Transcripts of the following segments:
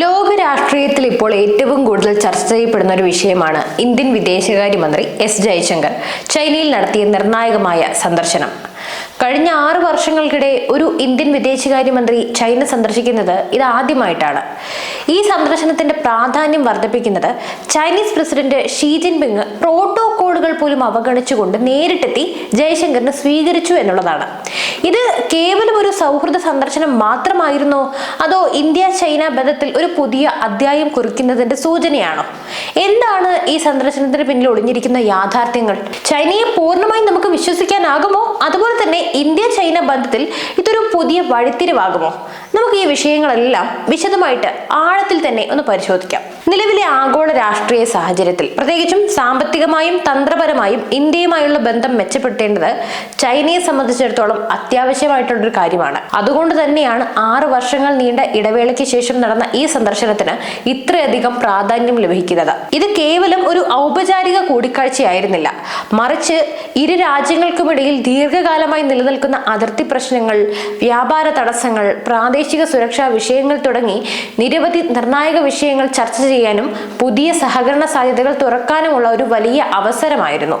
ലോക രാഷ്ട്രീയത്തിൽ ഇപ്പോൾ ഏറ്റവും കൂടുതൽ ചർച്ച ചെയ്യപ്പെടുന്ന ഒരു വിഷയമാണ് ഇന്ത്യൻ വിദേശകാര്യമന്ത്രി എസ് ജയശങ്കർ ചൈനയിൽ നടത്തിയ നിർണായകമായ സന്ദർശനം. കഴിഞ്ഞ ആറു വർഷങ്ങൾക്കിടെ ഒരു ഇന്ത്യൻ വിദേശകാര്യമന്ത്രി ചൈന സന്ദർശിക്കുന്നത് ഇത് ആദ്യമായിട്ടാണ്. ഈ സന്ദർശനത്തിന്റെ പ്രാധാന്യം വർദ്ധിപ്പിക്കുന്നത് ചൈനീസ് പ്രസിഡന്റ് ഷീ ജിൻപിങ് പ്രോട്ടോകോളുകൾ പോലും അവഗണിച്ചുകൊണ്ട് നേരിട്ടെത്തി ജയശങ്കറിനെ സ്വീകരിച്ചു എന്നുള്ളതാണ്. ഇത് കേവലം ഒരു സൗഹൃദ സന്ദർശനം മാത്രമായിരുന്നോ? അതോ ഇന്ത്യ ചൈന ബന്ധത്തിൽ ഒരു പുതിയ അധ്യായം കുറിക്കുന്നതിന്റെ സൂചനയാണോ? എന്താണ് ഈ സന്ദർശനത്തിന് പിന്നിൽ ഒളിഞ്ഞിരിക്കുന്ന യാഥാർത്ഥ്യങ്ങൾ? ചൈനയെ പൂർണമായും നമുക്ക് വിശ്വസിക്കാനാകുമോ? അതുപോലെ തന്നെ ഇന്ത്യ ചൈന ബന്ധത്തിൽ ഇതൊരു പുതിയ വഴിത്തിരിവാകുമോ? നമുക്ക് ഈ വിഷയങ്ങളെല്ലാം വിശദമായിട്ട് ആഴത്തിൽ തന്നെ ഒന്ന് പരിശോധിക്കാം. നിലവിലെ ആഗോള രാഷ്ട്രീയ സാഹചര്യത്തിൽ പ്രത്യേകിച്ചും സാമ്പത്തികമായും തന്ത്രപരമായും ഇന്ത്യയുമായുള്ള ബന്ധം മെച്ചപ്പെടുത്തേണ്ടത് ചൈനയെ സംബന്ധിച്ചിടത്തോളം അത്യാവശ്യമായിട്ടുള്ളൊരു കാര്യമാണ്. അതുകൊണ്ട് തന്നെയാണ് ആറ് വർഷങ്ങൾ നീണ്ട ഇടവേളയ്ക്ക് ശേഷം നടന്ന ഈ സന്ദർശനത്തിന് ഇത്രയധികം പ്രാധാന്യം ലഭിക്കുന്നത്. ഇത് കേവലം ഒരു ഔപചാരിക കൂടിക്കാഴ്ചയായിരുന്നില്ല. മറിച്ച് ഇരു രാജ്യങ്ങൾക്കുമിടയിൽ ദീർഘകാലമായി നിലനിൽക്കുന്ന അതിർത്തി പ്രശ്നങ്ങൾ വ്യാപാര തടസ്സങ്ങൾ പ്രാദേശിക സുരക്ഷാ വിഷയങ്ങൾ തുടങ്ങി നിരവധി നിർണായക വിഷയങ്ങൾ ചർച്ച ചെയ്യാനും പുതിയ സഹകരണ സാധ്യതകൾ തുറക്കാനുമുള്ള ഒരു വലിയ അവസരമായിരുന്നു.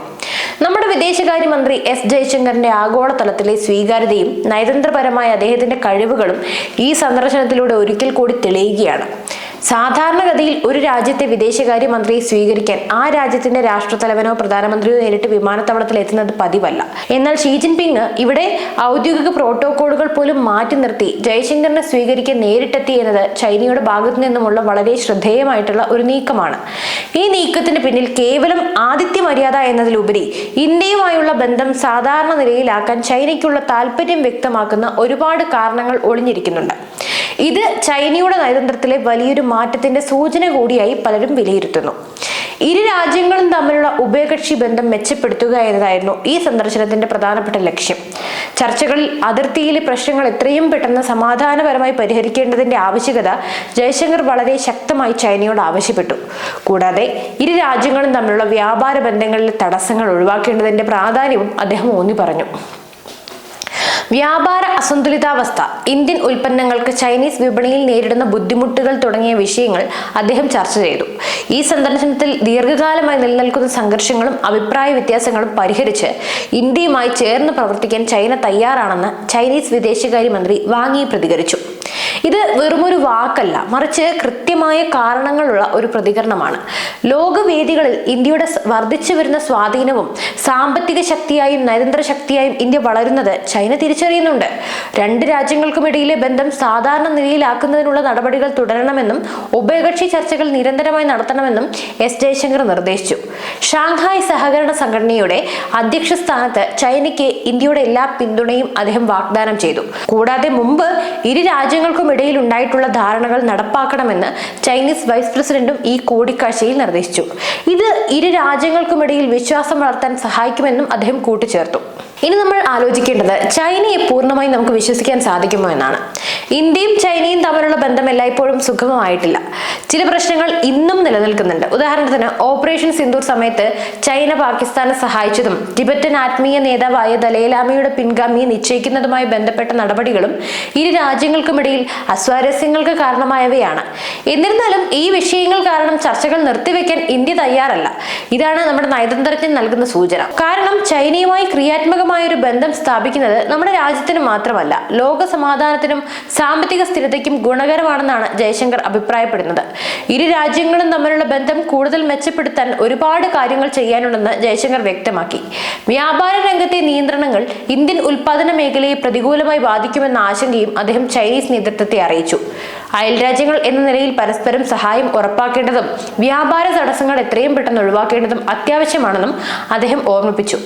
നമ്മുടെ വിദേശകാര്യമന്ത്രി എസ് ജയശങ്കറിന്റെ ആഗോളതലത്തിലെ സ്വീകാര്യതയും നയതന്ത്രപരമായ അദ്ദേഹത്തിന്റെ കഴിവുകളും ഈ സന്ദർശനത്തിലൂടെ ഒരിക്കൽ കൂടി തെളിയുകയാണ്. സാധാരണഗതിയിൽ ഒരു രാജ്യത്തെ വിദേശകാര്യമന്ത്രിയെ സ്വീകരിക്കാൻ ആ രാജ്യത്തിന്റെ രാഷ്ട്രത്തലവനോ പ്രധാനമന്ത്രിയോ നേരിട്ട് വിമാനത്താവളത്തിൽ എത്തുന്നത് പതിവല്ല. എന്നാൽ ഷീ ജിൻപിങ് ഇവിടെ ഔദ്യോഗിക പ്രോട്ടോകോളുകൾ പോലും മാറ്റി നിർത്തി ജയശങ്കറിനെ സ്വീകരിക്കാൻ നേരിട്ടെത്തി എന്നത് ചൈനയുടെ ഭാഗത്തു നിന്നുമുള്ള വളരെ ശ്രദ്ധേയമായിട്ടുള്ള ഒരു നീക്കമാണ്. ഈ നീക്കത്തിന് പിന്നിൽ കേവലം ആദിത്യ മര്യാദ എന്നതിലുപരി ഇന്ത്യയുമായുള്ള ബന്ധം സാധാരണ നിലയിലാക്കാൻ ചൈനയ്ക്കുള്ള താല്പര്യം വ്യക്തമാക്കുന്ന ഒരുപാട് കാരണങ്ങൾ ഒളിഞ്ഞിരിക്കുന്നുണ്ട്. ഇത് ചൈനയുടെ നയതന്ത്രത്തിലെ വലിയൊരു മാറ്റത്തിന്റെ സൂചന കൂടിയായി പലരും വിലയിരുത്തുന്നു. ഇരു രാജ്യങ്ങളും തമ്മിലുള്ള ഉഭയകക്ഷി ബന്ധം മെച്ചപ്പെടുത്തുക എന്നതായിരുന്നു ഈ സന്ദർശനത്തിന്റെ പ്രധാനപ്പെട്ട ലക്ഷ്യം. ചർച്ചകളിൽ അതിർത്തിയിലെ പ്രശ്നങ്ങൾ എത്രയും പെട്ടെന്ന് സമാധാനപരമായി പരിഹരിക്കേണ്ടതിന്റെ ആവശ്യകത ജയശങ്കർ വളരെ ശക്തമായി ചൈനയോട് ആവശ്യപ്പെട്ടു. കൂടാതെ ഇരു രാജ്യങ്ങളും തമ്മിലുള്ള വ്യാപാര ബന്ധങ്ങളിലെ തടസ്സങ്ങൾ ഒഴിവാക്കേണ്ടതിന്റെ പ്രാധാന്യവും അദ്ദേഹം ഊന്നി പറഞ്ഞു വ്യാപാര അസന്തുലിതാവസ്ഥ. ഇന്ത്യൻ ഉൽപ്പന്നങ്ങൾക്ക് ചൈനീസ് വിപണിയിൽ നേരിടുന്ന ബുദ്ധിമുട്ടുകൾ തുടങ്ങിയ വിഷയങ്ങൾ അദ്ദേഹം ചർച്ച ചെയ്തു. ഈ സന്ദർശനത്തിൽ ദീർഘകാലമായി നിലനിൽക്കുന്ന സംഘർഷങ്ങളും അഭിപ്രായ വ്യത്യാസങ്ങളും പരിഹരിച്ച് ഇന്ത്യയുമായി ചേർന്ന് പ്രവർത്തിക്കാൻ ചൈന തയ്യാറാണെന്ന് ചൈനീസ് വിദേശകാര്യമന്ത്രി വാങ്ങി പ്രതികരിച്ചു. ഇത് വെറുമൊരു വാക്കല്ല മറിച്ച് കൃത്യമായ കാരണങ്ങളുള്ള ഒരു പ്രതികരണമാണ്. ലോകവേദികളിൽ ഇന്ത്യയുടെ വർദ്ധിച്ചു വരുന്ന സ്വാധീനവും സാമ്പത്തിക ശക്തിയായും നയതന്ത്ര ശക്തിയായും ഇന്ത്യ വളരുന്നത് ചൈന തിരിച്ചറിയുന്നുണ്ട്. രണ്ട് രാജ്യങ്ങൾക്കുമിടയിലെ ബന്ധം സാധാരണ നിലയിലാക്കുന്നതിനുള്ള നടപടികൾ തുടരണമെന്നും ഉഭയകക്ഷി ചർച്ചകൾ നിരന്തരമായി നടത്തണമെന്നും എസ് ജയശങ്കർ നിർദ്ദേശിച്ചു. ഷാങ്ഹായ് സഹകരണ സംഘടനയുടെ അധ്യക്ഷ സ്ഥാനത്ത് ചൈനയ്ക്ക് ഇന്ത്യയുടെ എല്ലാ പിന്തുണയും അദ്ദേഹം വാഗ്ദാനം ചെയ്തു. കൂടാതെ മുമ്പ് ഇരു രാജ്യങ്ങൾക്കും ഇടയിൽ ഉണ്ടായിട്ടുള്ള ധാരണകൾ നടപ്പാക്കണമെന്ന് ചൈനീസ് വൈസ് പ്രസിഡന്റും ഈ കൂടിക്കാഴ്ചയിൽ നിർദ്ദേശിച്ചു. ഇത് ഇരു രാജ്യങ്ങൾക്കുമിടയിൽ വിശ്വാസം വളർത്താൻ സഹായിക്കുമെന്നും അദ്ദേഹം കൂട്ടിച്ചേർത്തു. ഇനി നമ്മൾ ആലോചിക്കേണ്ടത് ചൈനയെ പൂർണമായി നമുക്ക് വിശ്വസിക്കാൻ സാധിക്കുമോ എന്നാണ്. ഇന്ത്യയും ചൈനയും തമ്മിലുള്ള ബന്ധം എല്ലായ്പ്പോഴും സുഗമമായിട്ടില്ല. ചില പ്രശ്നങ്ങൾ ഇന്നും നിലനിൽക്കുന്നുണ്ട്. ഉദാഹരണത്തിന് ഓപ്പറേഷൻ സിന്ദൂർ സമയത്ത് ചൈന പാകിസ്ഥാനെ സഹായിച്ചതും ടിബറ്റൻ ആത്മീയ നേതാവായ ദലൈലാമയുടെ പിൻഗാമിയെ നിശ്ചയിക്കുന്നതുമായി ബന്ധപ്പെട്ട നടപടികളും ഇരു രാജ്യങ്ങൾക്കുമിടയിൽ അസ്വാരസ്യങ്ങൾക്ക് കാരണമായവയാണ്. എന്നിരുന്നാലും ഈ വിഷയങ്ങൾ കാരണം ചർച്ചകൾ നിർത്തിവെക്കാൻ ഇന്ത്യ തയ്യാറല്ല. ഇതാണ് നമ്മുടെ നയതന്ത്രജ്ഞൻ നൽകുന്ന സൂചന. കാരണം ചൈനയുമായി ക്രിയാത്മകമായ ഒരു ബന്ധം സ്ഥാപിക്കുന്നത് നമ്മുടെ രാജ്യത്തിന് മാത്രമല്ല ലോക സമാധാനത്തിനും സാമ്പത്തിക സ്ഥിരതയ്ക്കും ഗുണകരമാണെന്നാണ് ജയശങ്കർ അഭിപ്രായപ്പെടുന്നത്. ഇരു രാജ്യങ്ങളും തമ്മിലുള്ള ബന്ധം കൂടുതൽ മെച്ചപ്പെടുത്താൻ ഒരുപാട് കാര്യങ്ങൾ ചെയ്യാനുണ്ടെന്ന് ജയശങ്കർ വ്യക്തമാക്കി. വ്യാപാര രംഗത്തെ നിയന്ത്രണങ്ങൾ ഇന്ത്യൻ ഉൽപാദന മേഖലയെ പ്രതികൂലമായി ബാധിക്കുമെന്ന ആശങ്കയും അദ്ദേഹം ചൈനീസ് നേതൃത്വത്തെ അറിയിച്ചു. അയൽ രാജ്യങ്ങൾ എന്ന നിലയിൽ പരസ്പരം സഹായം ഉറപ്പാക്കേണ്ടതും വ്യാപാര തടസ്സങ്ങൾ എത്രയും പെട്ടെന്ന് ഒഴിവാക്കേണ്ടതും അത്യാവശ്യമാണെന്നും അദ്ദേഹം ഓർമ്മിപ്പിച്ചു.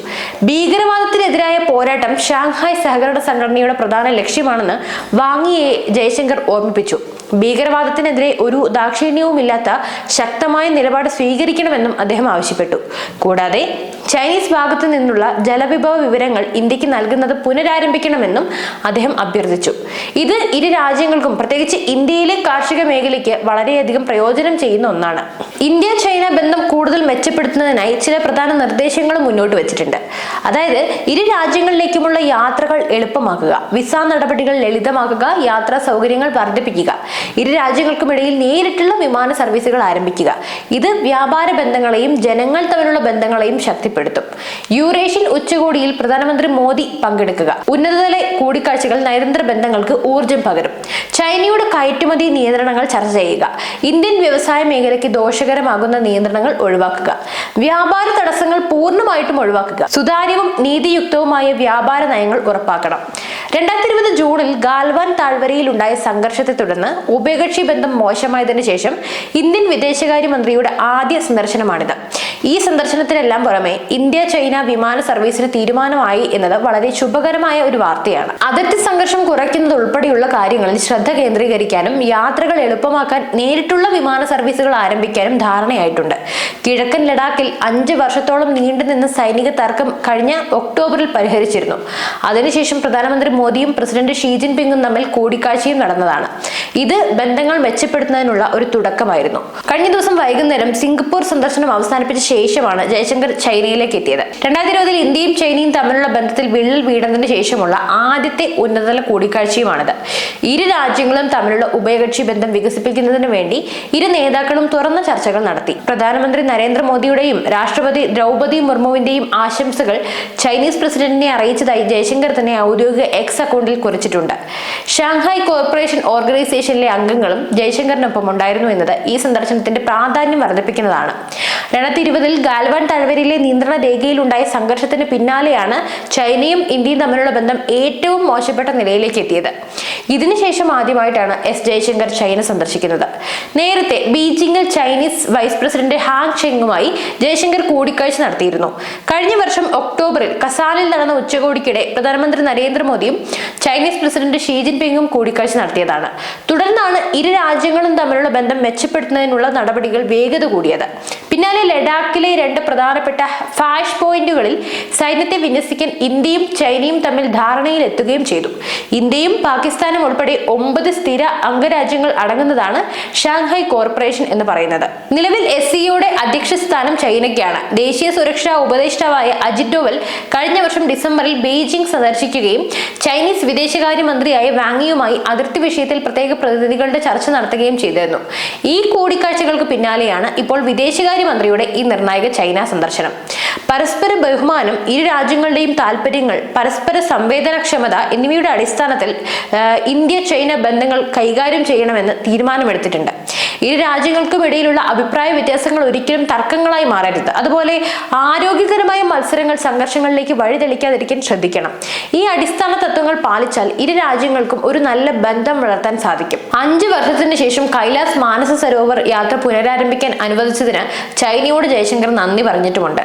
ഭീകരവാദത്തിനെതിരായ പോരാട്ടം ഷാങ്ഹായ് സഹകരണ സംഘടനയുടെ പ്രധാന ലക്ഷ്യമാണെന്ന് വാങ്ങിയെ ജയശങ്കർ ഓർമ്മിപ്പിച്ചു. ഭീകരവാദത്തിനെതിരെ ഒരു ദാക്ഷിണ്യവുമില്ലാത്ത ശക്തമായ നിലപാട് സ്വീകരിക്കണമെന്നും അദ്ദേഹം ആവശ്യപ്പെട്ടു. കൂടാതെ ചൈനീസ് ഭാഗത്തു നിന്നുള്ള ജലവിഭവ വിവരങ്ങൾ ഇന്ത്യയ്ക്ക് നൽകുന്നത് പുനരാരംഭിക്കണമെന്നും അദ്ദേഹം അഭ്യർത്ഥിച്ചു. ഇത് ഇരു രാജ്യങ്ങൾക്കും പ്രത്യേകിച്ച് ഇന്ത്യയിലെ കാർഷിക മേഖലയ്ക്ക് വളരെയധികം പ്രയോജനം ചെയ്യുന്ന ഒന്നാണ്. ഇന്ത്യ ചൈന ബന്ധം കൂടുതൽ മെച്ചപ്പെടുത്തുന്നതിനായി ചില പ്രധാന നിർദ്ദേശങ്ങളും മുന്നോട്ട് വെച്ചിട്ടുണ്ട്. അതായത് ഇരു രാജ്യങ്ങളിലേക്കുമുള്ള യാത്രകൾ എളുപ്പമാക്കുക വിസ നടപടികൾ ലളിതമാക്കുക യാത്രാ സൗകര്യങ്ങൾ വർദ്ധിപ്പിക്കുക ഇരു രാജ്യങ്ങൾക്കുമിടയിൽ നേരിട്ടുള്ള വിമാന സർവീസുകൾ ആരംഭിക്കുക. ഇത് വ്യാപാര ബന്ധങ്ങളെയും ജനങ്ങൾ തമ്മിലുള്ള ബന്ധങ്ങളെയും ശക്തിപ്പെടുത്തും. യൂറേഷ്യൻ ഉച്ചകോടിയിൽ പ്രധാനമന്ത്രി മോദി പങ്കെടുക്കുക. ഉന്നതതല കൂടിക്കാഴ്ചകൾ നയതന്ത്ര ബന്ധങ്ങൾക്ക് ഊർജം പകരും. ചൈനയുടെ കയറ്റുമതി നിയന്ത്രണങ്ങൾ ചർച്ച ചെയ്യുക. ഇന്ത്യൻ വ്യവസായ മേഖലയ്ക്ക് ദോഷകരമാകുന്ന നിയന്ത്രണങ്ങൾ ഒഴിവാക്കുക. വ്യാപാര തടസ്സങ്ങൾ പൂർണമായിട്ടും ഒഴിവാക്കുക. സുതാര്യവും നീതിയുക്തവുമായ വ്യാപാര നയങ്ങൾ ഉറപ്പാക്കണം. രണ്ടായിരത്തി ഇരുപത് ജൂണിൽ ഗാൽവാൻ താഴ്വരയിൽ ഉണ്ടായ സംഘർഷത്തെ തുടർന്ന് ഉഭയകക്ഷി ബന്ധം മോശമായതിനു ശേഷം ഇന്ത്യൻ വിദേശകാര്യമന്ത്രിയുടെ ആദ്യ സന്ദർശനമാണിത്. ഈ സന്ദർശനത്തിനെല്ലാം പുറമെ ഇന്ത്യ ചൈന വിമാന സർവീസിന് തീരുമാനമായി എന്നത് വളരെ ശുഭകരമായ ഒരു വാർത്തയാണ്. അതിർത്തി സംഘർഷം കുറയ്ക്കുന്നത് ഉൾപ്പെടെയുള്ള കാര്യങ്ങളിൽ ശ്രദ്ധ കേന്ദ്രീകരിക്കാനും യാത്രകൾ എളുപ്പമാക്കാൻ നേരിട്ടുള്ള വിമാന സർവീസുകൾ ആരംഭിക്കാനും ധാരണയായിട്ടുണ്ട്. കിഴക്കൻ ലഡാക്കിൽ അഞ്ച് വർഷത്തോളം നീണ്ടുനിന്ന സൈനിക തർക്കം കഴിഞ്ഞ ഒക്ടോബറിൽ പരിഹരിച്ചിരുന്നു. അതിനുശേഷം പ്രധാനമന്ത്രി മോദിയും പ്രസിഡന്റ് ഷീ ജിൻപിങ്ങും തമ്മിൽ കൂടിക്കാഴ്ചയും നടന്നതാണ്. ഇത് ബന്ധങ്ങൾ മെച്ചപ്പെടുത്തുന്നതിനുള്ള ഒരു തുടക്കമായിരുന്നു. കഴിഞ്ഞ ദിവസം വൈകുന്നേരം സിംഗപ്പൂർ സന്ദർശനം അവസാനിപ്പിച്ച ശേഷമാണ് ജയശങ്കർ ചൈനയിലേക്ക് എത്തിയത്. രണ്ടായിരത്തി ഇരുപതിൽ ഇന്ത്യയും ചൈനയും തമ്മിലുള്ള ബന്ധത്തിൽ വിള്ളൽ വീണതിന് ശേഷമുള്ള ആദ്യത്തെ ഉന്നതതല കൂടിക്കാഴ്ചയുമാണിത്. ഇരു രാജ്യങ്ങളും തമ്മിലുള്ള ഉഭയകക്ഷി ബന്ധം വികസിപ്പിക്കുന്നതിന് വേണ്ടി ഇരു നേതാക്കളും തുറന്ന ചർച്ചകൾ നടത്തി. പ്രധാനമന്ത്രി നരേന്ദ്രമോദിയുടെയും രാഷ്ട്രപതി ദ്രൗപതി മുർമുവിന്റെയും ആശംസകൾ ചൈനീസ് പ്രസിഡന്റിനെ അറിയിച്ചതായി ജയശങ്കർ തന്നെ ഔദ്യോഗിക എക്സ് അക്കൗണ്ടിൽ കുറിച്ചിട്ടുണ്ട്. ഷാങ്ഹായ് കോർപ്പറേഷൻ ഓർഗനൈസേഷനിലെ അംഗങ്ങളും ജയശങ്കറിനൊപ്പം ഉണ്ടായിരുന്നു എന്നത് ഈ സന്ദർശനത്തിന്റെ പ്രാധാന്യം വർദ്ധിപ്പിക്കുന്നതാണ്. രണ്ടായിരത്തി ഇരുപതിൽ ഗാൽവാൻ താഴ്വരയിലെ നിയന്ത്രണ രേഖയിലുണ്ടായ സംഘർഷത്തിന് പിന്നാലെയാണ് ചൈനയും ഇന്ത്യയും തമ്മിലുള്ള ബന്ധം ഏറ്റവും മോശപ്പെട്ട നിലയിലേക്ക് എത്തിയത്. ഇതിനുശേഷം ആദ്യമായിട്ടാണ് എസ് ജയശങ്കർ ചൈന സന്ദർശിക്കുന്നത്. നേരത്തെ ബീജിംഗിൽ ചൈനീസ് വൈസ് പ്രസിഡന്റ് ഹാങ് ചെങ്ങുമായി ജയശങ്കർ കൂടിക്കാഴ്ച നടത്തിയിരുന്നു. കഴിഞ്ഞ വർഷം ഒക്ടോബറിൽ കസാലിൽ നടന്ന ഉച്ചകോടിക്കിടെ പ്രധാനമന്ത്രി നരേന്ദ്രമോദിയും ചൈനീസ് പ്രസിഡന്റ് ഷീ ജിൻപിങ്ങും കൂടിക്കാഴ്ച നടത്തിയതാണ്. തുടർന്നാണ് ഇരു രാജ്യങ്ങളും തമ്മിലുള്ള ബന്ധം മെച്ചപ്പെടുത്തുന്നതിനുള്ള നടപടികൾ വേഗത കൂടിയത്. പിന്നാലെ ലഡാക്കിലെ രണ്ട് പ്രധാനപ്പെട്ട ഫാഷ് പോയിന്റുകളിൽ സൈന്യത്തെ വിന്യസിക്കാൻ ഇന്ത്യയും ചൈനയും തമ്മിൽ ധാരണയിലെത്തുകയും ചെയ്തു. ഇന്ത്യയും പാകിസ്ഥാനും ഉൾപ്പെടെ ഒമ്പത് സ്ഥിര അംഗരാജ്യങ്ങൾ അടങ്ങുന്നതാണ് ഷാങ്ഹായ് കോർപ്പറേഷൻ എന്ന് പറയുന്നത്. നിലവിൽ എസ് സിയുടെ അധ്യക്ഷ സ്ഥാനം ചൈനയ്ക്കാണ്. ദേശീയ സുരക്ഷാ ഉപദേഷ്ടാവായ അജിത് ഡോവൽ കഴിഞ്ഞ വർഷം ഡിസംബറിൽ ബെയ്ജിംഗ് സന്ദർശിക്കുകയും ചൈനീസ് വിദേശകാര്യമന്ത്രിയായ വാങ്ങിയുമായി അതിർത്തി വിഷയത്തിൽ പ്രത്യേക പ്രതിനിധികളുടെ ചർച്ച നടത്തുകയും ചെയ്തിരുന്നു. ഈ കൂടിക്കാഴ്ചകൾക്ക് പിന്നാലെയാണ് ഇപ്പോൾ വിദേശകാര്യമന്ത്രിയുടെ ഈ നിർണായക ചൈന സന്ദർശനം. പരസ്പര ബഹുമാനം ഇരു രാജ്യങ്ങളുടെയും താല്പര്യങ്ങൾ പരസ്പര സംവേദനക്ഷമത എന്നിവയുടെ അടിസ്ഥാനത്തിൽ ഇന്ത്യ ചൈന ബന്ധങ്ങൾ കൈകാര്യം ചെയ്യണമെന്ന് തീരുമാനമെടുത്തിട്ടുണ്ട്. ഇരു രാജ്യങ്ങൾക്കും ഇടയിലുള്ള അഭിപ്രായ വ്യത്യാസങ്ങൾ ഒരിക്കലും തർക്കങ്ങളായി മാറരുത്. അതുപോലെ ആരോഗ്യകരമായ മത്സരങ്ങൾ സംഘർഷങ്ങളിലേക്ക് വഴിതെളിക്കാതിരിക്കാൻ ശ്രദ്ധിക്കണം. ഈ അടിസ്ഥാന തത്വങ്ങൾ പാലിച്ചാൽ ഇരു രാജ്യങ്ങൾക്കും ഒരു നല്ല ബന്ധം വളർത്താൻ സാധിക്കും. അഞ്ച് വർഷത്തിന് ശേഷം കൈലാസ് മാനസ സരോവർ യാത്ര പുനരാരംഭിക്കാൻ അനുവദിച്ചതിന് ചൈനയോട് ജയശങ്കർ നന്ദി പറഞ്ഞിട്ടുമുണ്ട്.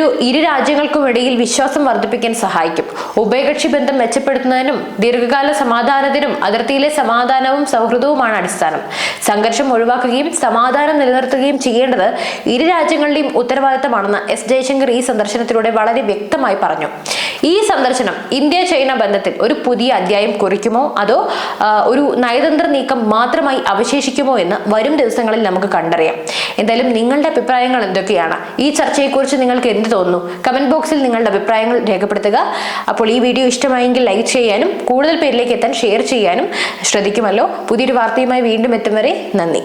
ഇതൊരു ഇരു രാജ്യങ്ങൾക്കും ഇടയിൽ വിശ്വാസം വർദ്ധിപ്പിക്കാൻ സഹായിക്കും. ഉഭയകക്ഷി ബന്ധം മെച്ചപ്പെടുത്തുന്നതിനും ദീർഘകാല സമാധാനത്തിനും അതിർത്തിയിലെ സമാധാനവും സൗഹൃദവുമാണ് അടിസ്ഥാനം. സംഘർഷം ഒഴിവാക്കുകയും സമാധാനം നിലനിർത്തുകയും ചെയ്യേണ്ടത് ഇരു രാജ്യങ്ങളുടെയും ഉത്തരവാദിത്തമാണെന്ന് എസ് ജയശങ്കർ ഈ സന്ദർശനത്തിലൂടെ വളരെ വ്യക്തമായി പറഞ്ഞു. ഈ സന്ദർശനം ഇന്ത്യ ചൈന ബന്ധത്തിൽ ഒരു പുതിയ അധ്യായം കുറിക്കുമോ? അതോ ഒരു നയതന്ത്ര നീക്കം മാത്രമായി അവശേഷിക്കുമോ എന്ന് വരും ദിവസങ്ങളിൽ നമുക്ക് കണ്ടറിയാം. എന്തായാലും നിങ്ങളുടെ അഭിപ്രായങ്ങൾ എന്തൊക്കെയാണ്? ഈ ചർച്ചയെക്കുറിച്ച് നിങ്ങൾക്ക് എന്ത് തോന്നുന്നു. കമന്റ് ബോക്സിൽ നിങ്ങളുടെ അഭിപ്രായങ്ങൾ രേഖപ്പെടുത്തുക. അപ്പോൾ ഈ വീഡിയോ ഇഷ്ടമായെങ്കിൽ ലൈക്ക് ചെയ്യാനും കൂടുതൽ പേരിലേക്ക് എത്താൻ ഷെയർ ചെയ്യാനും ശ്രദ്ധിക്കുമല്ലോ. പുതിയൊരു വാർത്തയുമായി വീണ്ടും എത്തും വരെ നന്ദി.